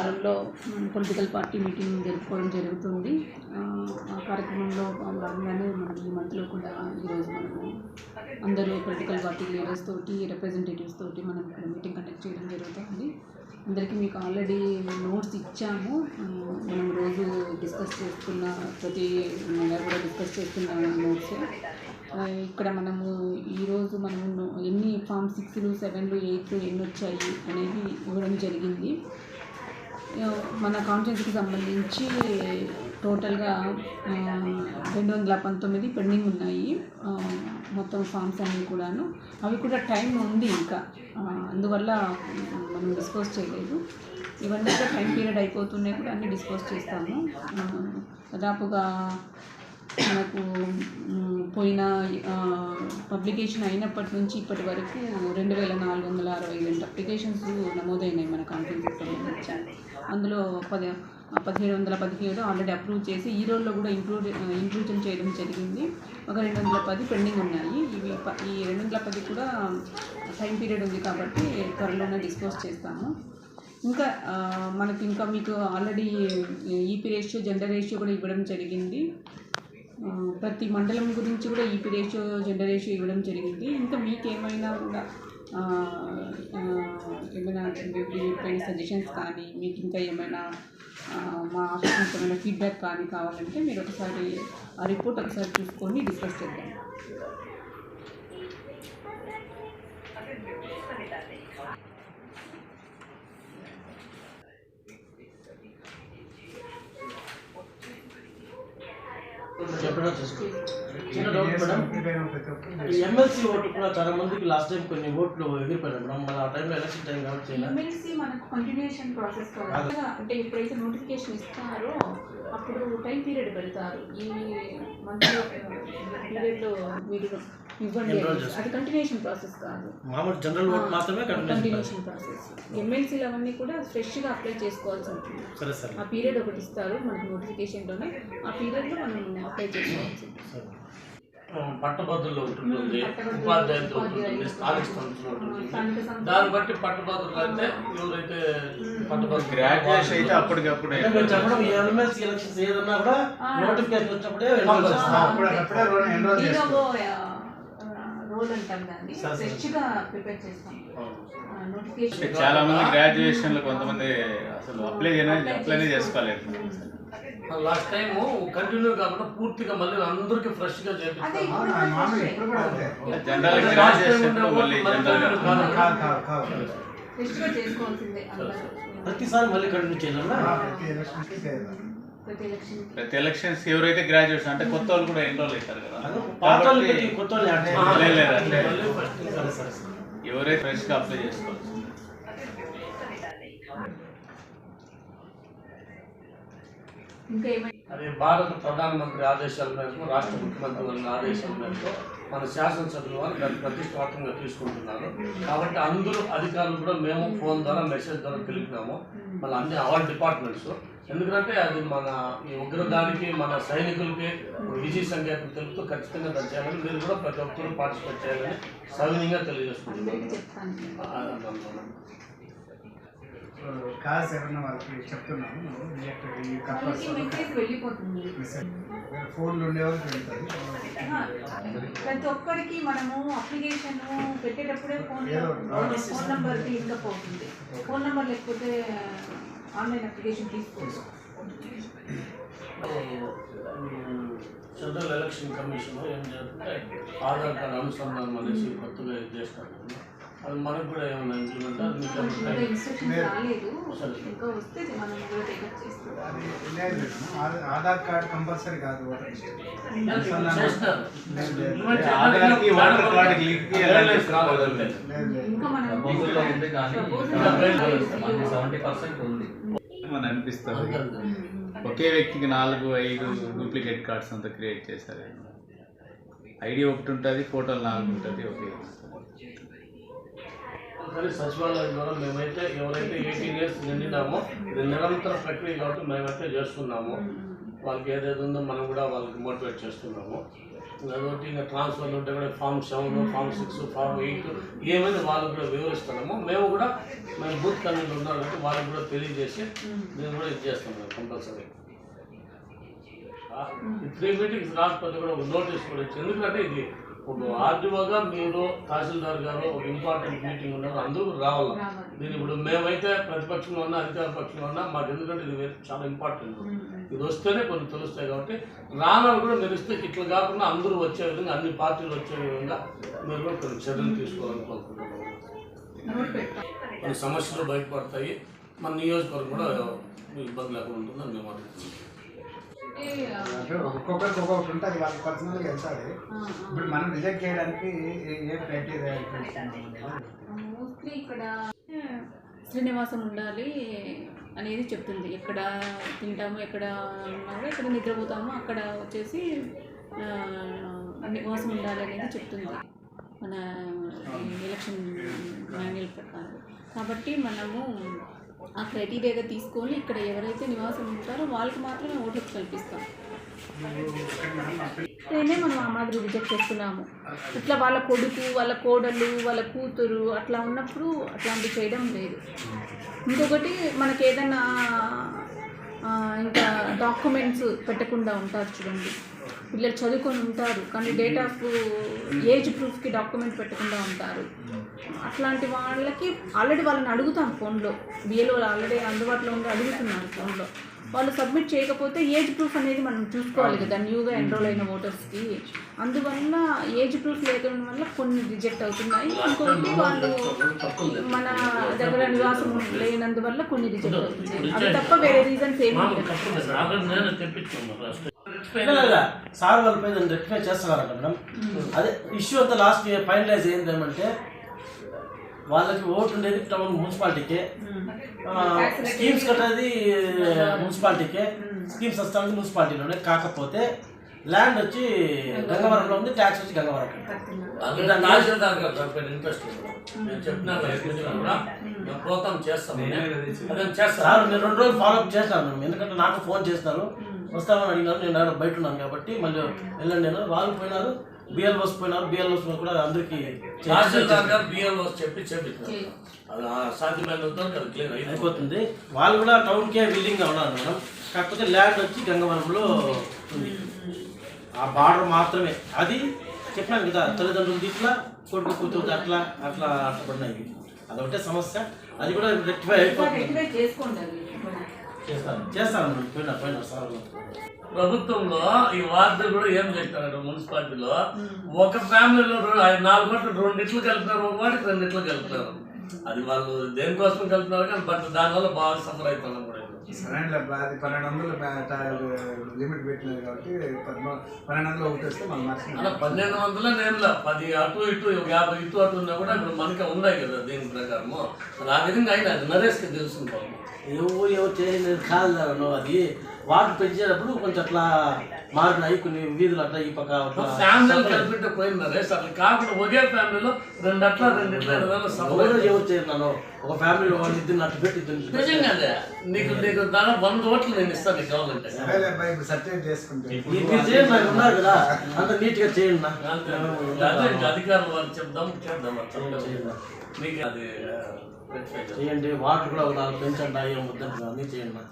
వారంలో political party meeting జరుపుకోవడం జరుగుతుంది. ఆ, కార్యక్రమంలో భాగంగానే మనం ఈ మంత్లో కూడా ఈరోజు మనము అందరూ పొలిటికల్ పార్టీ లీడర్స్ తోటి రిప్రజెంటేటివ్స్ తోటి మనం ఇక్కడ మీటింగ్ కండక్ట్ చేయడం జరుగుతుంది. అందరికీ మీకు ఆల్రెడీ నోట్స్ ఇచ్చాము. మనం రోజు డిస్కస్ చేస్తున్న ప్రతి నెల కూడా డిస్కస్ చేస్తున్న నోట్స్. ఇక్కడ మనము ఈరోజు మనము ఎన్ని ఫామ్ సిక్స్లు సెవెన్లు ఎయిట్లు ఎన్ని వచ్చాయి అనేది ఇవ్వడం జరిగింది. మన కాన్ఫరెన్స్కి సంబంధించి టోటల్గా రెండు వందల పంతొమ్మిది పెండింగ్ ఉన్నాయి మొత్తం ఫామ్స్ అన్నీ కూడాను. అవి కూడా టైం ఉంది ఇంకా. అందువల్ల మనం డిస్పోజ్ చేయలేదు. ఇవన్నీ కూడా టైం పీరియడ్ అయిపోతున్నాయి కూడా అన్నీ డిస్పోజ్ చేస్తాము. దాదాపుగా మనకు పోయిన పబ్లికేషన్ అయినప్పటి నుంచి ఇప్పటి వరకు రెండు వేల నాలుగు వందల అరవై అప్లికేషన్స్ నమోదైనాయి మన కాన్ఫరెన్స్కి సంబంధించి. అందులో పది పదిహేడు వందల పదిహేడు ఆల్రెడీ అప్రూవ్ చేసి ఈ రోజులో కూడా ఇంక్లూడ్ ఇంక్లూజన్ చేయడం జరిగింది. ఒక రెండు వందల పది పెండింగ్ ఉన్నాయి. ఇవి ఈ రెండు వందల పది కూడా టైం పీరియడ్ ఉంది కాబట్టి త్వరలోనే డిస్పోజ్ చేస్తాము. ఇంకా మనకి ఇంకా మీకు already EP ratio gender ratio కూడా ఇవ్వడం జరిగింది. ప్రతి మండలం గురించి కూడా ఈపీ రేషియో జెండర్ రేషియో ఇవ్వడం జరిగింది. ఇంకా మీకు ఏమైనా కూడా ఏమైనా వీటిపైన సజెషన్స్ కానీ మీకు ఇంకా ఏమైనా మా ఆఫీస్ ఏమైనా ఫీడ్బ్యాక్ కానీ కావాలంటే మీరు ఒకసారి ఆ రిపోర్ట్ ఒకసారి చూసుకొని డిస్కస్ చేద్దాం. చిన్న డౌట్ మేడం. ఈ ఎమ్మెల్సీ ఓటు కూడా చాలా మందికి లాస్ట్ టైం కొన్ని ఓట్లు ఎగిరిపోయినాయి మేడం. మన ఆ టైంలో ఎలక్షన్ టైం కాబట్టి చేయలేదు ఎమ్మెల్సీ మనకు కంటిన్యూషన్ ప్రాసెస్ అంటే ఎప్పుడైతే నోటిఫికేషన్ ఇస్తారో అప్పుడు టైం పీరియడ్ పెడతారు. ఈ మంత్ పీరియడ్లో మీరు ఇవ్వండి. అది కంటిన్యూషన్ ప్రాసెస్ కాదు. మామూలు జనరల్ ఓట్ మాత్రమే కంటిన్యూ కంటిన్యూషన్ ప్రాసెస్ ఎమ్మెల్సీలు అవన్నీ కూడా ఫ్రెష్గా అప్లై చేసుకోవాల్సి ఉంటుంది. సరే సరే. ఆ పీరియడ్ ఒకటి ఇస్తారు మనకి నోటిఫికేషన్లోనే ఆ పీరియడ్లో మనం అప్లై చేసుకోవాల్సి ఉంటుంది. పట్టభద్రులు ఉంటుంది ఉపాధ్యాయులతో ఉంటుంది ఉపాధ్యాయులు, స్థానిక సంస్థలు ఉంటుంది స్థానిక సంస్థలు. దాన్ని బట్టి పట్టభద్రులు అయితే ఎవరైతే పట్టభద్రులు గ్రాడ్యుయేషన్ అయితే అప్పటికప్పుడు. అంటే చెప్పడం ఎలక్షన్స్ ఏదన్నా కూడా నోటిఫికేషన్ వచ్చినప్పుడే. అప్పుడు- రోల్ అంటాం దాన్ని. ఫ్రెష్గా ప్రిపేర్ చేస్తాం. నోటిఫికేషన్ చాలా మంది గ్రాడ్యుయేషన్లో కొంతమంది అసలు అప్లై అప్లైనే చేసుకోలేదు. లాస్ట్ టైం కంటిన్యూ కాకుండా పూర్తిగా మళ్ళీ అందరికి ఫ్రెష్. గా ప్రతిసారి మళ్ళీ కంటిన్యూ చేయాలన్నా? ప్రతి ఎలక్షన్ ప్రతి ఎలక్షన్స్ ఎవరైతే గ్రాడ్యుయేషన్ అంటే కొత్త వాళ్ళు కూడా ఎన్రోల్ అవుతారు కదా. ఎవరైతే ఫ్రెష్గా అప్లై చేసుకోవచ్చు ఇంకా అదే భారత ప్రధానమంత్రి ఆదేశాల మేరకు రాష్ట్ర ముఖ్యమంత్రి వారి ఆదేశాల మేరకు మన శాసనసభ్యులు వారు దాన్ని ప్రతిష్టాత్మకంగా తీసుకుంటున్నారు. కాబట్టి అందరూ అధికారులు కూడా మేము ఫోన్ ద్వారా మెసేజ్ ద్వారా తెలిపినాము మళ్ళీ అన్ని ఆల్ డిపార్ట్మెంట్స్. ఎందుకంటే అది మన ఈ ఉగ్రదానికి మన సైనికులకి విజయ సంకేతం తెలుపుతూ ఖచ్చితంగా దాన్ని చేయాలని మీరు కూడా ప్రతి ఒక్కరూ పార్టిసిపేట్ చేయాలని సవినీయంగా తెలియజేసుకుంటున్నాను అందరికీ చెప్తాను ఆ, ఆ, కాల్స్ ఏమన్నా వాళ్ళకి చెప్తున్నాము రిజెక్ట్ ఈ వాళ్ళకి మెసేజ్ ఫోన్లు ఉండేవాళ్ళకి వెళ్తుంది ఆహా, ప్రతి ఒక్కరికి మనము అప్లికేషన్ పెట్టేటప్పుడే ఫోన్ ఫోన్ నెంబర్ తీసుకపోతుంది ఫోన్ నెంబర్ లేకపోతే ఆన్లైన్ అప్లికేషన్ తీసుకోవచ్చు సెంట్రల్ ఎలక్షన్ కమిషన్ ఏం చేస్తుంటే ఆధార్ కార్డు అనుసంధానం అనేసి కొత్తగా ఇది చేస్తారు. అది మనకు కూడా ఏమైనా ఇంప్లిమెంట్? అది మీకు రాలేదు. ఇంకా వస్తే మనం కూడా టేకప్ చేస్తాం. ఆధార్ కార్డ్ కంపల్సరీ కాదు. ఆధార్కి ఓటర్ కార్డుకి లింక్. ఇంకా మనం సెవెంటీ పర్సెంట్ ఉంది. అని అనిపిస్తుంది. ఒకే వ్యక్తికి నాలుగు ఐదు డూప్లికేట్ కార్డ్స్ అంతా క్రియేట్ చేశారు. ఐడి ఒకటి ఉంటుంది ఫోటోలు నాలుగు ఉంటుంది ఒకే. కానీ సచివాలయం ద్వారా మేమైతే ఎవరైతే ఎయిటీన్ ఇయర్స్ నిండినామో ఇది నిరంతర ప్రక్రియ కాబట్టి మేమైతే చేస్తున్నాము. వాళ్ళకి ఏదైతే ఉందో మనం కూడా వాళ్ళకి మోటివేట్ చేస్తున్నాము. అదొకటి ఇంకా ట్రాన్స్ఫర్లు ఉంటే కూడా form seven form six form eight ఏమైనా వాళ్ళకి కూడా వివరిస్తున్నాము. మేము కూడా మేము బూత్ కన్వీనర్ ఉన్నారు కాబట్టి వాళ్ళకి కూడా తెలియజేసి మేము కూడా ఇది చేస్తాం కంపల్సరీ త్రీ మీటింగ్స్ రాకపోతే కూడా ఒక నోటీస్ కూడా ఇచ్చి ఎందుకంటే ఇది ఒక ఆర్డీఓగా మీరు తహసీల్దార్ గారు ఒక ఇంపార్టెంట్ మీటింగ్ ఉన్నారు. అందరూ రావాలి. దీని ఇప్పుడు మేమైతే ప్రతిపక్షంలో ఉన్నా అధికార పక్షంలో ఉన్నా మాకు ఎందుకంటే ఇది చాలా ఇంపార్టెంట్ ఇది వస్తేనే కొన్ని తెలుస్తాయి కాబట్టి రానాలు కూడా మీరు ఇస్తే ఇట్లా కాకుండా అందరూ వచ్చే విధంగా అన్ని పార్టీలు వచ్చే విధంగా మీరు కూడా కొన్ని చర్యలు తీసుకోవాలని కోరుకుంటున్నాము కొన్ని సమస్యలు బయటపడతాయి. మన నియోజకవర్గం కూడా ఇబ్బంది లేకుండా ఉంటుందని మేము అనుకుంటున్నాం అంటే ఒక్కొక్కరికి ఒక్కొక్కటి ఉంటుంది వాళ్ళకి పర్సనల్గా వెళ్తుంది ఇప్పుడు మనం రిజెక్ట్ చేయడానికి ఏ- క్రైటీరియా మోస్ట్లీ ఇక్కడ శ్రీనివాసం ఉండాలి అనేది చెప్తుంది. ఎక్కడ తింటాము ఎక్కడ ఉన్నామో ఎక్కడ నిద్రపోతామో అక్కడ వచ్చేసి నివాసం ఉండాలి అనేది చెప్తుంది. మన ఎలక్షన్ మాన్యువల్ ప్రకారం. కాబట్టి మనము ఆ క్రైటీరియాగా తీసుకొని ఇక్కడ ఎవరైతే నివాసం ఉంటారో వాళ్ళకి మాత్రమే ఓటు కల్పిస్తాం. నేనే మనం ఆ మాదిరి రిజెక్ట్ చేస్తున్నాము. ఇట్లా వాళ్ళ కొడుకు వాళ్ళ కోడలు వాళ్ళ కూతురు అట్లా ఉన్నప్పుడు అట్లాంటివి చేయడం లేదు. ఇంకొకటి మనకి ఏదైనా ఇంకా డాక్యుమెంట్స్ పెట్టకుండా ఉంటారు చూడండి. పిల్లలు చదువుకొని ఉంటారు. కానీ డేట్ ఆఫ్ ఏజ్ ప్రూఫ్కి డాక్యుమెంట్ పెట్టకుండా ఉంటారు. అట్లాంటి వాళ్ళకి ఆల్రెడీ వాళ్ళని అడుగుతాం ఫోన్లో. బిఎల్ఓ ఆల్రెడీ అందుబాటులో ఉండి అడుగుతున్నారు ఫోన్లో. వాళ్ళు సబ్మిట్ చేయకపోతే ఏజ్ ప్రూఫ్ అనేది మనం చూసుకోవాలి కదా న్యూగా ఎన్రోల్ అయిన ఓటర్స్కి అందువల్ల ఏజ్ ప్రూఫ్ లేకపోవడం వల్ల కొన్ని రిజెక్ట్ అవుతున్నాయి. ఇంకొకటి వాళ్ళు మన దగ్గర నివాసం లేనందువల్ల కొన్ని రిజెక్ట్ అవుతున్నాయి. అవి తప్ప వేరే రీజన్స్ ఏమీ సార్ ఆల్రెడీ నేను తెప్పించుకున్నాను ఫస్ట్ సార్ వాళ్ళ పైన రెక్టిఫై చేస్తున్నారంట మేడం. అదే ఇష్యూ అంతా లాస్ట్ ఫైనలైజ్ అయింది ఏమంటే వాళ్ళకి ఓటు ఉండేది టౌన్ మున్సిపాలిటీకే స్కీమ్స్ కట్టేది మున్సిపాలిటీకే స్కీమ్స్ వస్తానికి మున్సిపాలిటీలోనే కాకపోతే ల్యాండ్ వచ్చి గంగవరంలో ఉంది ట్యాక్స్ వచ్చి గంగవరం ప్రోత్సాహం చేస్తాం అదే చేస్తాను. సార్ నేను రెండు రోజులు ఫాలో అప్ చేస్తాను మేడం. ఎందుకంటే నాకు ఫోన్ చేస్తారు వస్తామని అడిగినారు. నేను ఆడ బయట ఉన్నాను కాబట్టి మళ్ళీ వెళ్ళండి నేను వాళ్ళు పోయినారు బిఎల్ఓస్ పోయినారు బిఎల్ఓస్ కూడా అందరికీ గారు బిఎల్ఓ చెప్పి క్లియర్ అయిపోతుంది. వాళ్ళు కూడా టౌన్కే విల్లింగ్గా ఉన్నారు మేడం. కాకపోతే ల్యాండ్ వచ్చి గంగవరంలో ఉంది. ఆ బార్డర్ మాత్రమే. అది చెప్పినాను కదా తల్లిదండ్రులు ఇట్లా కొడుకు కూతురు అట్లా అట్లా అట్లా పడినాయి. అదొకటే సమస్య. అది కూడా రెక్టిఫై అయిపోతుంది. చేస్తాను. చేస్తాను. పోయినా పోయినా సార్. ప్రభుత్వంలో ఈ వార్డు కూడా ఏం చేస్తారంటే మున్సిపాలిటీలో? ఒక ఫ్యామిలీలో నాలుగు కోట్లు రెండు ఇట్లు కలిపినారు ఒక వాడికి రెండు ఇట్లు కలిపినారు. అది వాళ్ళు దేనికోసం కలిపినారు కానీ బట్ దానివల్ల బాగా సఫర్ అవుతున్నాం కూడా. సరైన అది పన్నెండు వందలు లిమిట్ పెట్టినది కాబట్టి పన్నెండు వందలు ఒకటి వస్తే మనం అలా పన్నెండు వందల నేను పది అటు ఇటు ఒక యాభై ఇటు అటు ఉన్నా కూడా ఇప్పుడు మనకి ఉన్నాయి కదా దీని ప్రకారము. ఆ విధంగా అయినా అది నరేష్కి పాపం. ఎవరు ఎవరు చేయలేదు కాదు అది. వాటర్ పెంచేటప్పుడు కొంచెం అట్లా మారినాయి కొన్ని వీధులు అట్లా ఈ పక్క అట్లా ఫ్యామిలీలు కలిపితే పోయింది అట్లా కాకుండా ఒకే ఫ్యామిలీలో రెండు అట్లా రెండు ఇట్లా ఎవరు చేయను ఒక ఫ్యామిలీలో వాళ్ళు ఇద్దరు అట్టు పెట్టి. నిజంగానే నీకు నీకు దాదాపు వంద ఓట్లు నేను ఇస్తాను నీకు కావాలంటే. సర్టిఫికేట్ చేసుకుంటే మీరు చేయండి నాకు ఉన్నారు కదా. అంత నీట్గా చేయండి అధికారులు వాళ్ళు చెప్దాం చేద్దాం. మీకు అది. చేయండి వాటర్ కూడా ఒక నాలుగు పెంచండి ఏం వద్దండి అన్నీ చేయండి.